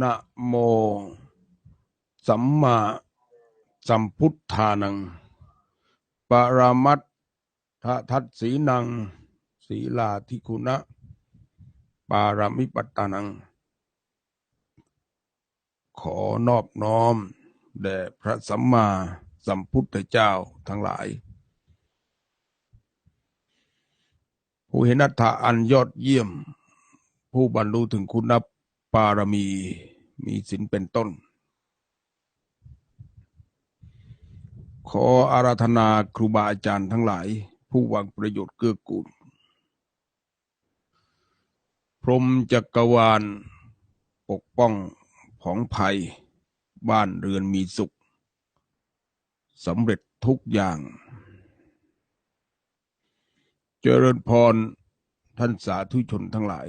นะโม สัมมาสัมพุทธานัง ปรามัตถทัศสีนัง ศีลาธิคุณะ ปารามิปัตตานัง ขอนอบน้อม แด่พระสัมมาสัมพุทธเจ้าทั้งหลาย ผู้เห็นอัตถะอันยอดเยี่ยม ผู้บรรลุถึงคุณ ปารมีมีศีลเป็นต้น ขออาราธนาครูบาอาจารย์ทั้งหลาย ผู้วังประโยชน์เกื้อกูล พรมจักรวาล ปกป้องผองภัย บ้านเรือนมีสุขสำเร็จทุกอย่าง เจริญพรท่านสาธุชนทั้งหลาย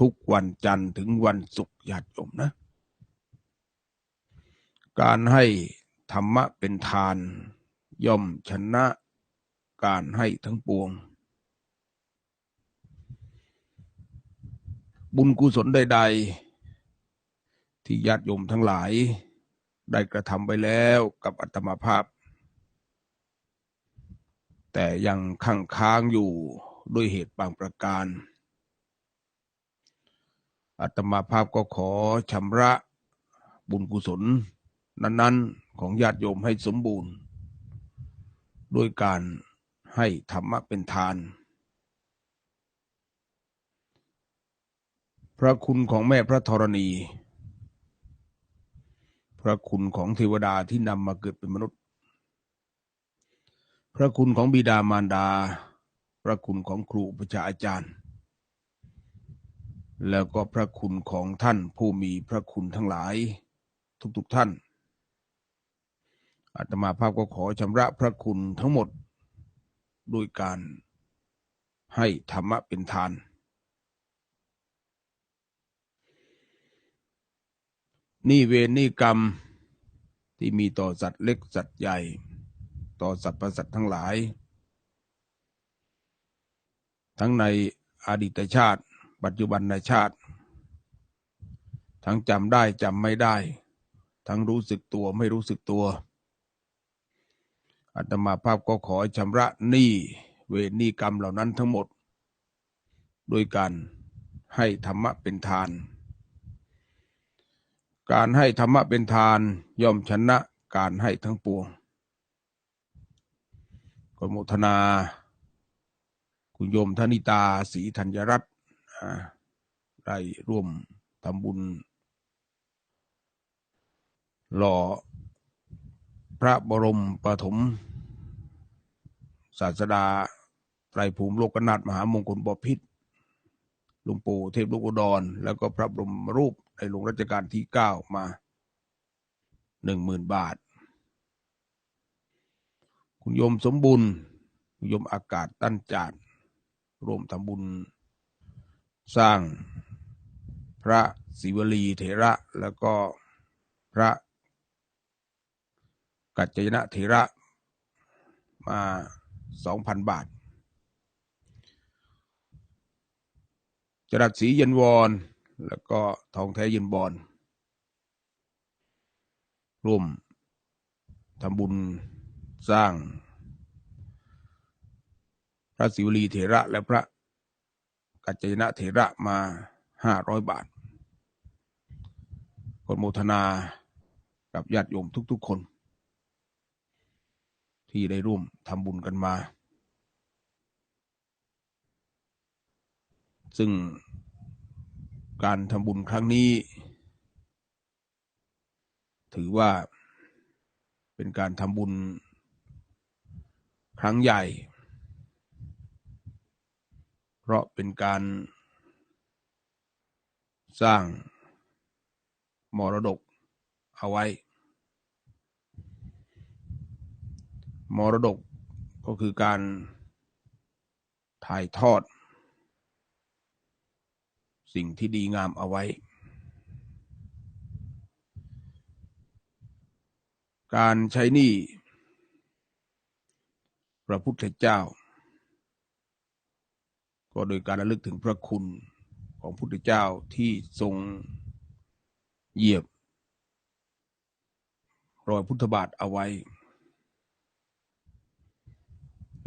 ทุกวันจันทร์ถึงวันศุกร์ญาติโยมนะ การให้ธรรมะเป็นทาน ย่อมชนะการให้ทั้งปวง บุญกุศลใด ๆ ที่ญาติโยมทั้งหลาย ได้กระทำไปแล้วกับอัตมาภาพ แต่ยังค้างค้างอยู่ด้วยเหตุบางประการ อัตมาภาพก็ขอชำระบุญกุศล นั้น ๆ ของญาติโยมให้สมบูรณ์ ด้วยการให้ธรรมะเป็นทาน พระคุณของแม่พระธรณี พระคุณของเทวดาที่นำมาเกิดเป็นมนุษย์ พระคุณของบิดามารดา พระคุณของครูประชาอาจารย์ แล้วก็พระคุณของท่านผู้มีพระคุณทั้งหลาย ทุกๆทท่าน อาตมาภาพก็ขอชำระพระคุณทั้งหมดด้วยการให้ธรรมะเป็นทาน นี่เวรนี่กรรมที่มีต่อสัตว์เล็กสัตว์ใหญ่ ต่อสัตว์ประสัตว์ทั้งหลาย ทั้งในอดีตชาติ ปัจจุบันในชาติ ทั้งจำได้จำไม่ได้ ทั้งรู้สึกตัวไม่รู้สึกตัวอาตมาภาพก็ขอชำระหนี้เวรหนี้กรรมเหล่านั้นทั้งหมด โดยการให้ธรรมะเป็นทาน การให้ธรรมะเป็นทานย่อมชนะการให้ทั้งปวงกมุทนา คุณโยมธนิตาศรีธัญรัตน์ ได้ร่วมทำบุญ หล่อพระบรมปฐมศาสดาไตรภูมิโลกนาถมหามงคลบพิษหลวงปู่เทพลูกอุดร แล้วก็พระบรมรูปในหลวงรัชกาลที่เก้ามาหนึ่งหมื่นบาท คุณโยมสมบุญคุณโยมอากาศตั้นจาดร่วมทำบุญ สร้างพระศิวลีเถระแล้วก็พระกัจจยนะเถระมาสองพันบาท จรัสศรีเย็นวอนแล้วก็ทองแท้เย็นบอนร่วมทำบุญสร้าง พระศิวลีเถระและพระ กัจจยนะเถระมาห้าร้อยบาทคนโมทนากับญาติโยมทุกๆคน ที่ได้ร่วมทำบุญกันมา ซึ่งการทำบุญครั้งนี้ ถือว่าเป็นการทำบุญครั้งใหญ่ เพราะเป็นการสร้างมรดกเอาไว้ มรดกก็คือการถ่ายทอด สิ่งที่ดีงามเอาไว้ การใช้หนี้พระพุทธเจ้า ก็โดยการระลึกถึงพระคุณของพุทธเจ้าที่ทรงเหยียบ รอยพุทธบาทเอาไว้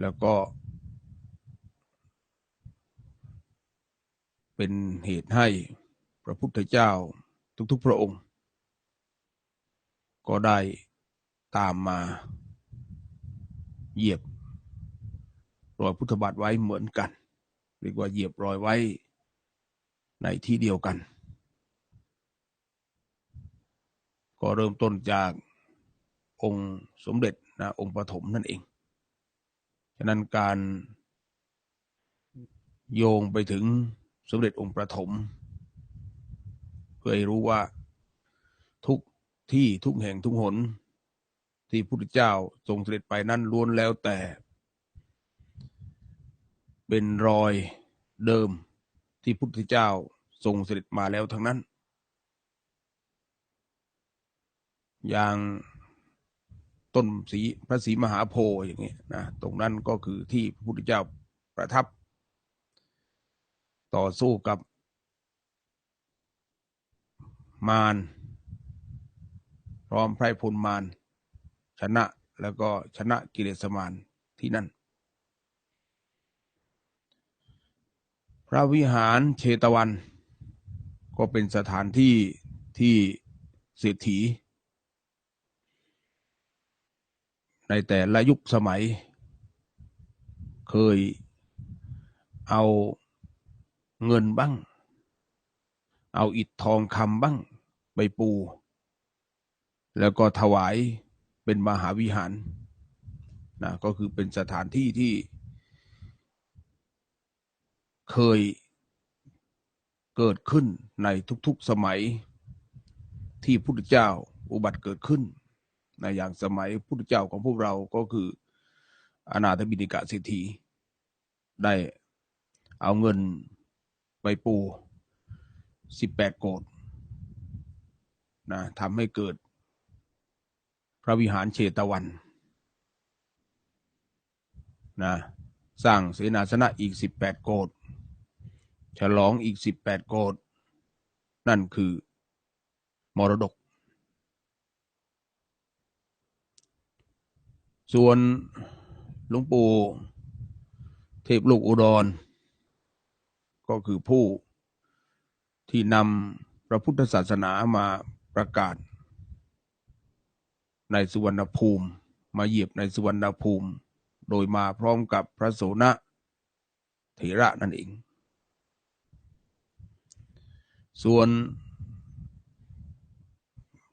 แล้วก็ เป็นเหตุให้พระพุทธเจ้าทุกๆพระองค์ ก็ได้ตามมาเหยียบรอยพุทธบาทไว้เหมือนกัน เรียกว่าเหยียบรอยไว้ในที่เดียวกัน ก็เริ่มต้นจากองค์สมเด็จนะองค์ปฐมนั่นเอง ฉะนั้นการโยงไปถึงสมเด็จองค์ประถม เพื่อให้รู้ว่าทุกที่ทุกแห่งทุกหน ที่พุทธเจ้าทรงเสด็จไปนั้นล้วนแล้วแต่ เป็นรอยเดิมที่พุทธเจ้าทรงเสด็จมาแล้วทั้งนั้น อย่างต้นสีพระศรีมหาโพธิ์อย่างนี้นะตรงนั้นก็คือที่พระพุทธเจ้าประทับ ต่อสู้กับ มารพร้อมไพรพลมารชนะแล้วก็ชนะกิเลสมารที่นั่น พระวิหารเชตวัน ก็เป็นสถานที่ที่เศรษฐี ในแต่ละยุคสมัย เคยเอาเงินบ้าง เอาอิฐทองคำบ้างไปปู แล้วก็ถวายเป็นมหาวิหารนะก็คือเป็นสถานที่ที่ เคยเกิดขึ้นในทุกๆสมัยที่พุทธเจ้าอุบัติเกิดขึ้นในอย่างสมัยพุทธเจ้าของพวกเราก็คืออนาถบิณิกะเศรษฐีได้เอาเงินไปปูสิบแปดโกดนะทำให้เกิด พระวิหารเชตวันนะสร้างเสนาสนะอีกสิบแปดโกด ฉลองอีกสิบแปดโกดนั่นคือ มรดก ส่วนหลวงปู่เทพลูกอุดร ก็คือผู้ที่นำพระพุทธศาสนามาประกาศ ในสุวรรณภูมิมาเหยียบในสุวรรณภูมิ โดยมาพร้อมกับพระโสนะเถระนั่นเอง ส่วน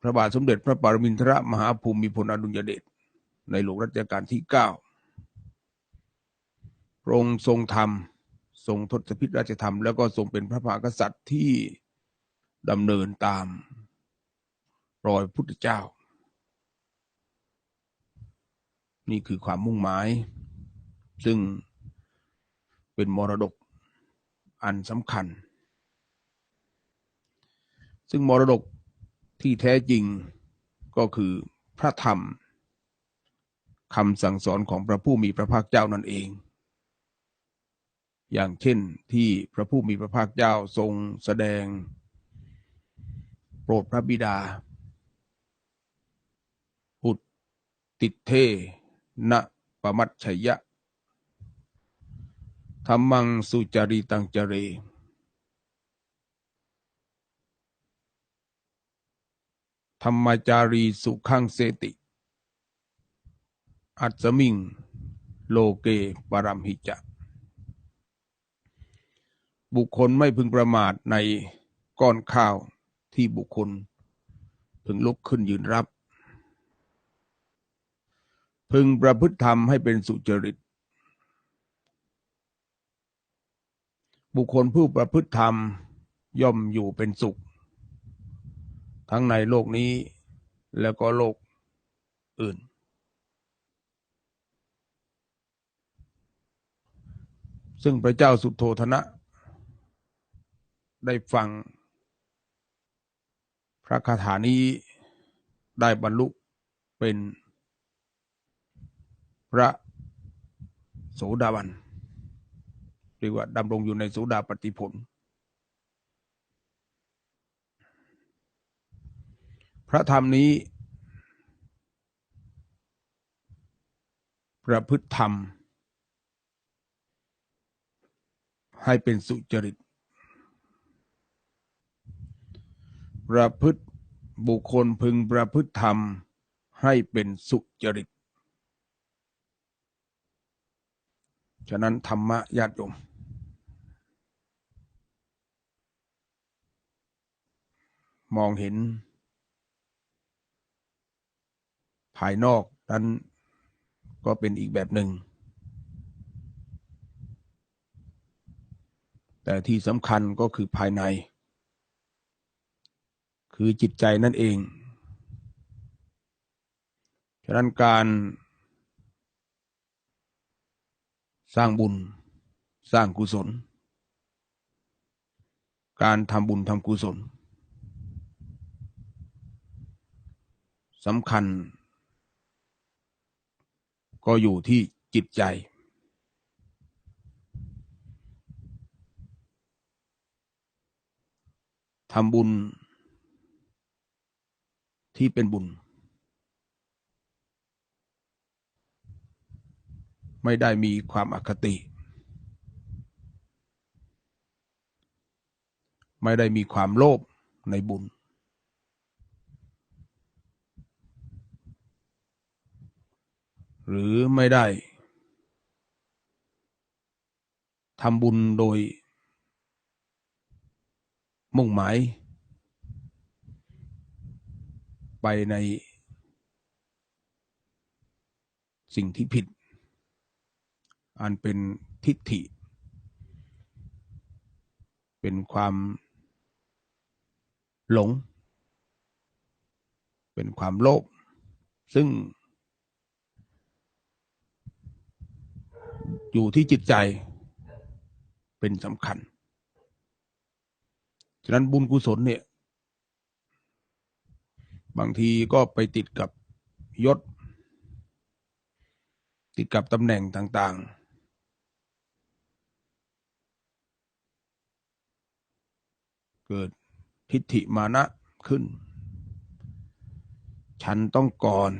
พระบาทสมเด็จพระปรมินทรมหาภูมิพลอดุลยเดชในหลวงรัชกาลที่เก้าพระองค์ทรงธรรม ทรงทศพิธราชธรรม แล้วก็ทรงเป็นพระมหากษัตริย์ที่ดำเนินตามรอยพุทธเจ้า นี่คือความมุ่งหมาย ซึ่งเป็นมรดกอันสำคัญ ซึ่งมรดกที่แท้จริงก็คือพระธรรมคำสั่งสอนของพระผู้มีพระภาคเจ้านั่นเอง อย่างเช่นที่พระผู้มีพระภาคเจ้าทรงแสดง โปรดพระบิดาอุตติเทนะปมัตชยะธรรมังสุจาริตังจเร ธรรมจารีสุขังเสติ อัศมิง โลเกปรัมหิจะ บุคคลไม่พึงประมาทในก้อนข้าวที่บุคคล พึงลุกขึ้นยืนรับ พึงประพฤติธรรมให้เป็นสุจริต บุคคลผู้ประพฤติธรรมย่อมอยู่เป็นสุข ทั้งในโลกนี้แล้วก็โลกอื่น ซึ่งพระเจ้าสุโธธนะ ได้ฟัง พระคาถานี้ได้บรรลุเป็นพระโสดาบันเรียกว่าดำรงอยู่ในโสดาปฏิผล พระธรรมนี้ ประพฤติธรรม ให้เป็นสุจริต ประพฤติบุคคลพึงประพฤติธรรมให้เป็นสุจริต ฉะนั้นธรรมะญาติโยมมองเห็น ภายนอกนั้นก็เป็นอีกแบบหนึ่ง แต่ที่สำคัญก็คือภายใน คือจิตใจนั่นเอง ฉะนั้นการสร้างบุญสร้างกุศล การทำบุญทำกุศลสำคัญ ก็อยู่ที่จิตใจ ทำบุญ ที่เป็นบุญ ไม่ได้มีความอคติ ไม่ได้มีความโลภในบุญ หรือไม่ได้ทำบุญโดย มุ่งหมาย ไปในสิ่งที่ผิด อันเป็นทิฏฐิ เป็นความหลง เป็นความโลภซึ่ง อยู่ที่จิตใจเป็นสำคัญ ฉะนั้นบุญกุศลเนี่ย บางทีก็ไปติดกับยศ ติดกับตำแหน่งต่าง ๆ เกิดทิฏฐิมานะขึ้น ฉันต้องก่อน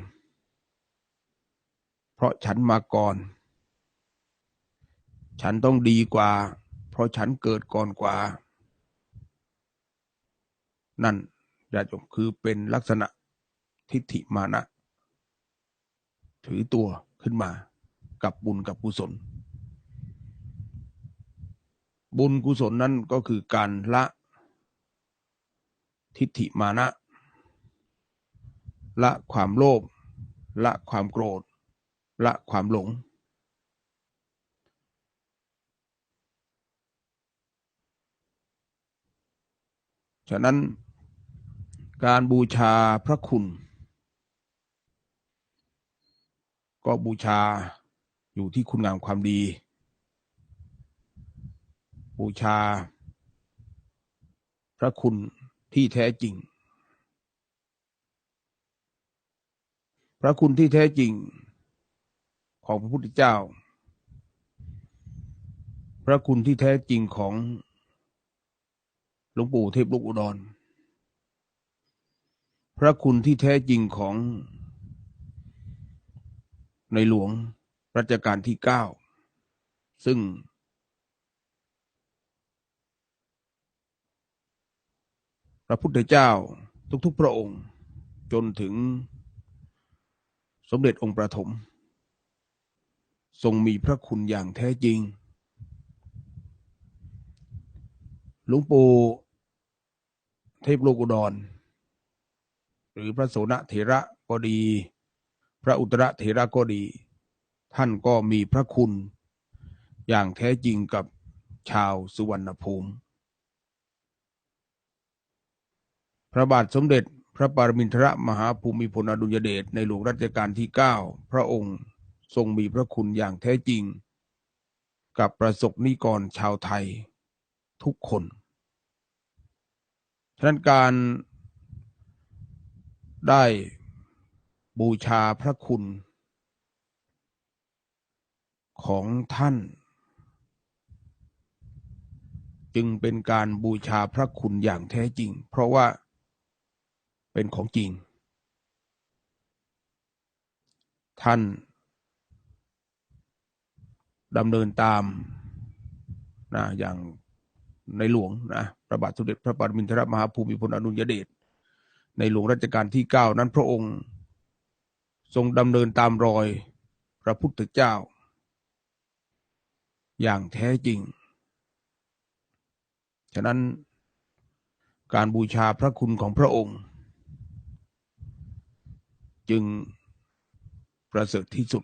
เพราะฉันมาก่อน ฉันต้องดีกว่า เพราะฉันเกิดก่อนกว่า นั่นญาติโยมคือเป็นลักษณะทิฏฐิมานะ ถือตัวขึ้นมากับบุญกับกุศล บุญกุศลนั้นก็คือการละทิฏฐิมานะ ละความโลภละความโกรธ ละความหลง ฉะนั้นการบูชาพระคุณ ก็บูชาอยู่ที่คุณงามความดี บูชา พระคุณที่แท้จริง พระคุณที่แท้จริงของพระพุทธเจ้า พระคุณที่แท้จริงของ หลวงปู่เทพลูกอุดร พระคุณที่แท้จริงของในหลวงรัชกาลที่เก้าซึ่ง พระพุทธเจ้าทุกๆพระองค์จนถึงสมเด็จองค์ประถม ทรงมีพระคุณอย่างแท้จริง หลวงปู่ เทพโลกุดร หรือพระโสนเถระก็ดี พระอุตรเถระก็ดี ท่านก็มีพระคุณ อย่างแท้จริงกับชาวสุวรรณภูมิ พระบาทสมเด็จพระปรมินทรมหาภูมิพลอดุลยเดชในหลวงรัชกาลที่เก้าพระองค์ทรงมีพระคุณอย่างแท้จริง กับประสบนิกรชาวไทยทุกคน ฉะนั้นการได้บูชาพระคุณ ของท่าน จึงเป็นการบูชาพระคุณอย่างแท้จริง เพราะว่าเป็นของจริง ท่านดำเนินตามนะอย่าง ในหลวงนะพระบาทสมเด็จพระปรมินทรมหาภูมิพลอดุลยเดชในหลวงรัชกาลที่เก้านั้นพระองค์ ทรงดำเนินตามรอยพระพุทธเจ้า อย่างแท้จริง ฉะนั้นการบูชาพระคุณของพระองค์ จึงประเสริฐที่สุด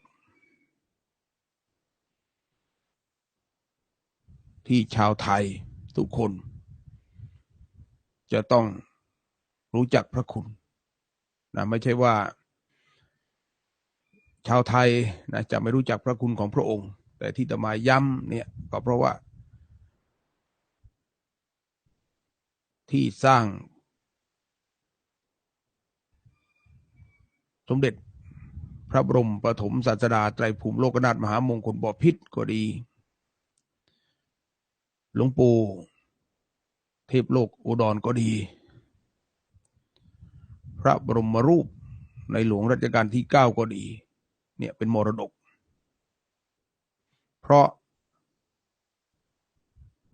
ที่ชาวไทย ทุกคน จะต้องรู้จักพระคุณนะไม่ใช่ว่า ชาวไทยนะจะไม่รู้จักพระคุณของพระองค์ แต่ที่ตมาย้ำเนี่ยก็เพราะว่า ที่สร้าง สมเด็จพระบรมปฐมศาสดาไตรภูมิโลกนาถมหามงคลบพิษก็ดี หลวงปู่เทพโลกอุดรก็ดี พระบรมรูปในหลวงรัชกาลที่เก้าก็ดี เนี่ยเป็นมรดก เพราะ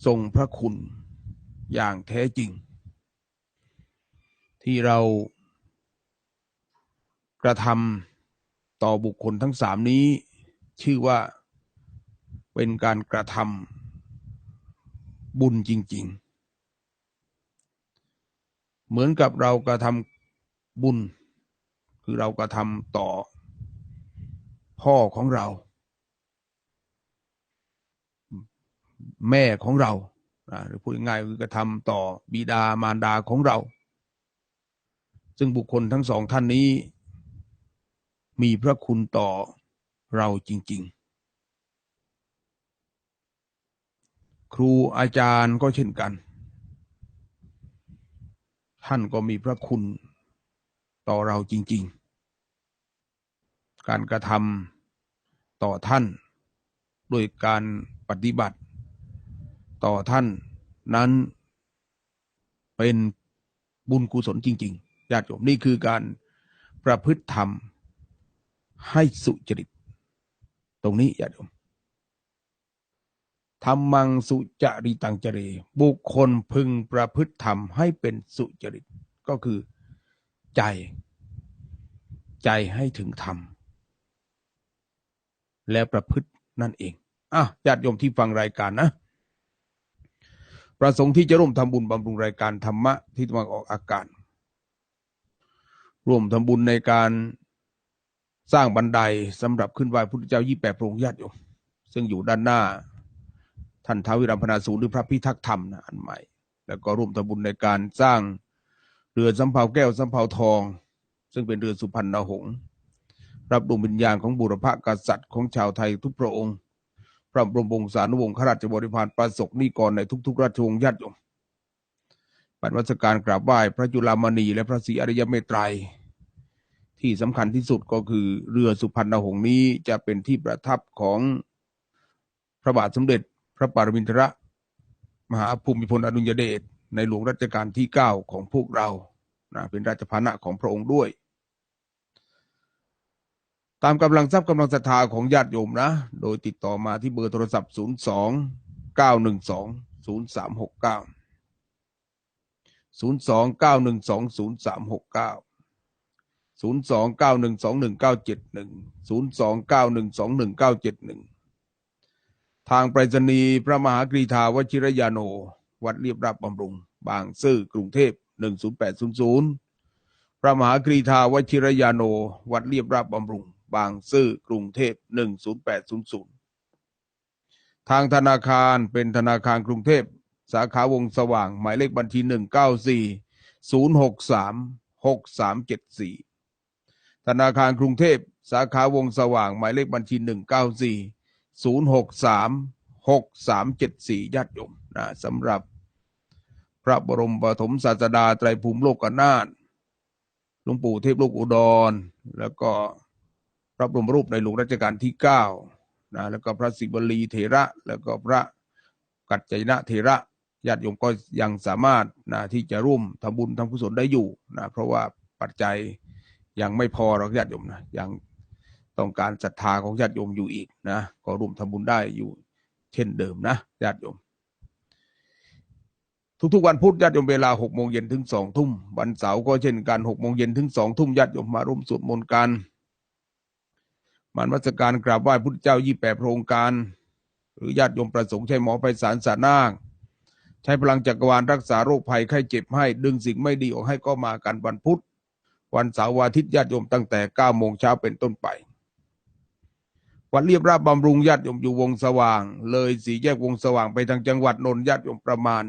ทรงพระคุณอย่างแท้จริง ที่เรากระทำต่อบุคคลทั้งสามนี้ ชื่อว่าเป็นการกระทำ บุญจริง ๆ เหมือนกับเรากระทำบุญ คือเรากระทำต่อ พ่อของเรา แม่ของเราหรือพูดง่ายๆคือกระทำต่อบิดามารดาของเรา ซึ่งบุคคลทั้งสองท่านนี้ มีพระคุณต่อเราจริง ๆ ครูอาจารย์ก็เช่นกัน ท่านก็มีพระคุณต่อเราจริง ๆ การกระทำต่อท่าน โดยการปฏิบัติ ต่อท่านนั้นเป็นบุญกุศลจริงๆญาติโยมนี่คือการประพฤติธรรมให้สุจริต ตรงนี้ญาติโยม ธรรมังสุจริตังจเร บุคคลพึงประพฤติธรรมให้เป็นสุจริตก็คือใจ ใจให้ถึงธรรม และประพฤตินั่นเองอะญาติโยมที่ฟังรายการนะประสงค์ที่จะร่วมทำบุญบำรุงรายการธรรมะที่มาออกอากาศร่วมทำบุญในการสร้างบันไดสำหรับขึ้นไหว้พุทธเจ้ายี่แปดพระองค์ญาติโยมซึ่งอยู่ด้านหน้า ท่านท้าววิรัมพนาสูรหรือพระพิทักษ์ธรรมนะอันใหม่ แล้วก็ร่วมทำบุญในการสร้างเรือสำเภาแก้วสำเภาทอง ซึ่งเป็นเรือสุพรรณหงษ์รับดวงวิญญาณของบุรพกษัตริย์ของชาวไทยทุกพระองค์ พระบรมวงศานุวงศ์ข้าราชบริพารประสบนิกรในทุก ๆ ราชวงศ์ญาติโยมปัจวัสการกราบไหว้พระจุลามณีและพระศรีอริยเมตไตรที่สำคัญที่สุดก็คือเรือสุพรรณหงษ์นี้จะเป็นที่ประทับของพระบาทสมเด็จ พระปรมินทรมหาภูมิพลอดุลยเดชในหลวงรัชกาลที่เก้าของพวกเรานะเป็นราชพานะของพระองค์ด้วย ตามกำลังทรัพย์กำลังศรัทธาของญาติโยมนะ โดยติดต่อมาที่เบอร์โทรศัพท์ 0 2 9 1 2 0 3 6 9 0 2 9 1 2 0 3 6 9 0 2 9 1 2 1 9 7 1 0 2 9 1 2 1 9 7 1 ทางไปรษณีย์พระมหากรีธาวชิรยาโน วัดเรียบราบบำรุง บางซื่อกรุงเทพ 10800 พระมหากรีธาวชิรยาโน วัดเรียบราบบำรุง บางซื่อกรุงเทพ 10800 ทางธนาคารเป็นธนาคารกรุงเทพ สาขาวงสว่าง หมายเลขบัญชี 194 063หกสามเจ็ดสี่ธนาคารกรุงเทพ สาขาวงสว่าง หมายเลขบัญชีหนึ่งเก้าสี่ ศูนย์หกสามหกสามเจ็ดสี่ญาติโยมนะสำหรับพระบรมปฐมศาสดาไตรภูมิโลกนาถหลวงปู่เทพโลกอุดร แล้วก็พระบรมรูปในหลวงรัชกาลที่เก้านะแล้วก็พระศิวลีเถระ แล้วก็พระกัจจยนะเถระญาติโยมก็ยังสามารถนะที่จะร่วมทำบุญทำกุศลได้อยู่นะเพราะว่าปัจจัยยังไม่พอหรอกญาติโยมนะยัง ต้องการศรัทธาของญาติโยมอยู่อีกนะก็ร่วมทำบุญได้อยู่ เช่นเดิมนะญาติโยม ทุกๆวันพุธญาติโยมเวลาหกโมงเย็นถึงสองทุ่มวันเสาร์ก็เช่นกันหกโมงเย็นถึงสองทุ่มญาติโยมมาร่วมสวดมนต์กันมานวัสการกราบไหว้พุทธเจ้ายี่แปดพระองค์การ หรือญาติโยมประสงค์ใช้หมอไปสารสานาคใช้พลังจักรวาลรักษาโรคภัยไข้เจ็บให้ ดึงสิ่งไม่ดีออกให้ก็มากันวันพุธ วันเสาร์วันอาทิตย์ญาติโยมตั้งแต่เก้าโมงเช้าเป็นต้นไป วัดเรียบราบบำรุงญาติโยมอยู่วงสว่าง เลยสีแยกวงสว่างไปทางจังหวัดนนท์ญาติโยมประมาณ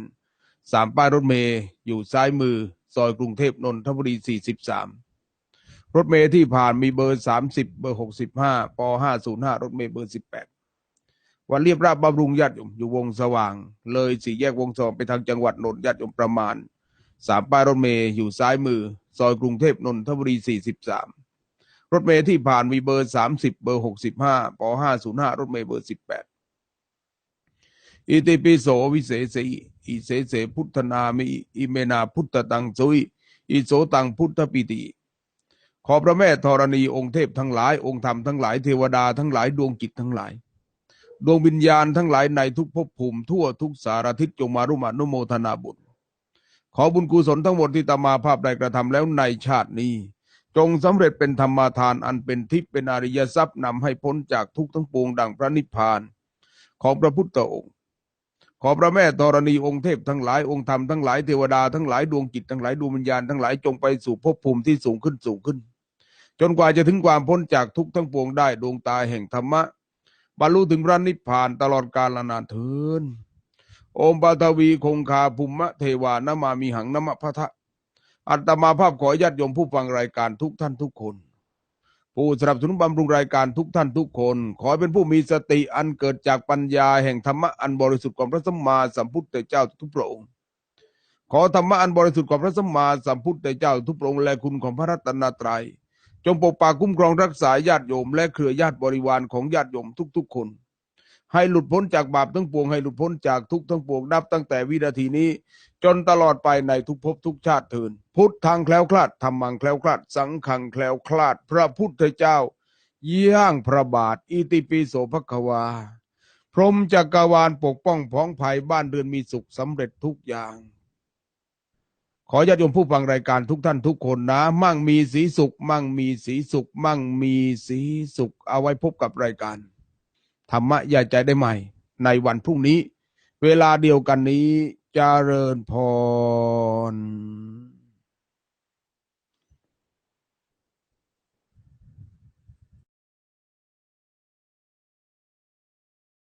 สามป้ายรถเมย์อยู่ซ้ายมือ ซอยกรุงเทพนนทบุรีสี่สิบสามรถเมย์ที่ผ่านมีเบอร์สามสิบเบอร์หกสิบห้าปห้าศูนย์ห้ารถเมย์เบอร์สิบแปดวัดเรียบราบบำรุงญาติโยมอยู่วงสว่าง เลยสี่แยกวงสว่างไปทางจังหวัดนนท์ญาติโยมประมาณสามป้ายรถเมย์อยู่ซ้ายมือ ซอยกรุงเทพนนทบุรีสี่สิบสาม รถเมล์ที่ผ่านมีเบอร์สามสิบเบอร์หกสิบห้าปห้าศูนย์ห้ารถเมล์เบอร์สิบแปดอิติปิโสวิเศษสีอิเสเสพุทธนามิอิเมนาพุทธตังสุยอิโสตังพุทธปิติ ขอพระแม่ธรณีองค์เทพทั้งหลายองค์ธรรมทั้งหลายเทวดาทั้งหลายดวงจิตทั้งหลาย ดวงวิญญาณทั้งหลายในทุกภพภูมิทั่วทุกสารทิศจงมารุมานุโมทนาบุญขอบุญกุศลทั้งหมดที่ตมาภาพได้กระทำแล้วในชาตินี้ จงสำเร็จเป็นธรรมาทานอันเป็นทิพย์เป็นอริยทรัพย์นำให้พ้นจากทุกข์ทั้งปวงดังพระนิพพานของพระพุทธองค์ ขอพระแม่ธรณีองค์เทพทั้งหลายองค์ธรรมทั้งหลายเทวดาทั้งหลายดวงจิตทั้งหลายดวงวิญญาณทั้งหลายจงไปสู่ภพภูมิที่สูงขึ้นสูงขึ้น จนกว่าจะถึงความพ้นจากทุกข์ทั้งปวงได้ดวงตาแห่งธรรมะบรรลุถึงพระนิพพานตลอดกาลนานเทินโอมปาทวีคงคาภูมะเทวานามามีหังนมะพะทะ อัตมาภาพขอญาติโยมผู้ฟังรายการทุกท่านทุกคน ผู้สนับสนุนบำรุงรายการทุกท่านทุกคน ขอเป็นผู้มีสติอันเกิดจากปัญญาแห่งธรรมะอันบริสุทธิ์ของพระสัมมาสัมพุทธเจ้าทุกพระองค์ ขอธรรมะอันบริสุทธิ์ของพระสัมมาสัมพุทธเจ้าทุกพระองค์และคุณของพระรัตนตรัย จงปกปักคุ้มครองรักษาญาติโยม และเครือญาติบริวารของญาติโยมทุกๆคน ให้หลุดพ้นจากบาปทั้งปวง ให้หลุดพ้นจากทุกทั้งปวงนับตั้งแต่วินาทีนี้ จนตลอดไปในทุกภพทุกชาติเถินพุทธทางแคล้วคลาดธรรมังแคล้วคลาด สังขังแคล้วคลาด พระพุทธเจ้า ย่างพระบาท อิติปิโสภควา พรหมจักรวาลปกป้องพ้องภัยบ้านเรือนมีสุขสำเร็จทุกอย่าง ขอญาติโยมผู้ฟังรายการทุกท่านทุกคนนะ มั่งมีสีสุข มั่งมีสีสุข มั่งมีสีสุข เอาไว้พบกับรายการ ธรรมะย่าใจได้ใหม่ ในวันพรุ่งนี้ เวลาเดียวกันนี้จเจริญพร